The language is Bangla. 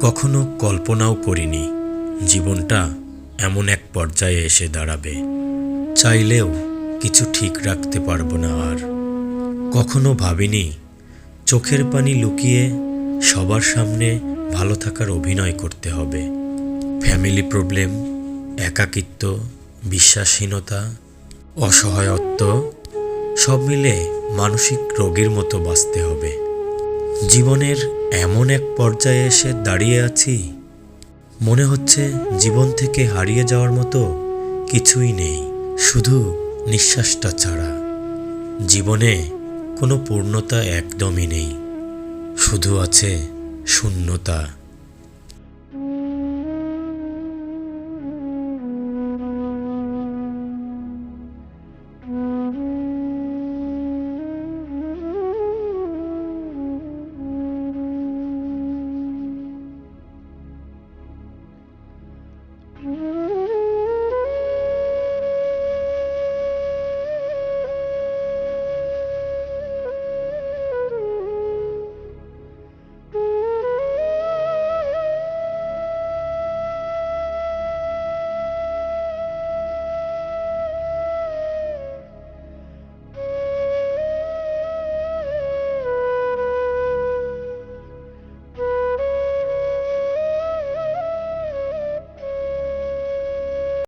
কখনো কল্পনাও করিনি, জীবনটা এমন এক পর্যায়ে এসে দাঁড়াবে। চাইলেও কিছু ঠিক রাখতে পারব না আর। কখনো ভাবিনি, চোখের পানি লুকিয়ে সবার সামনে ভালো থাকার অভিনয় করতে হবে। ফ্যামিলি প্রবলেম, একাকিত্ব, বিশ্বাসহীনতা, অসহায়ত্ব, সব মিলে মানসিক রোগীর মতো বাঁচতে হবে। জীবনের এমন এক পর্যায়ে এসে দাঁড়িয়ে আছি। মনে হচ্ছে জীবন থেকে হারিয়ে যাওয়ার মতো কিছুই নেই, শুধু নিঃশ্বাসটা ছাড়া। জীবনে কোনো পূর্ণতা একদমই নেই, শুধু আছে শূন্যতা। Mm-hmm.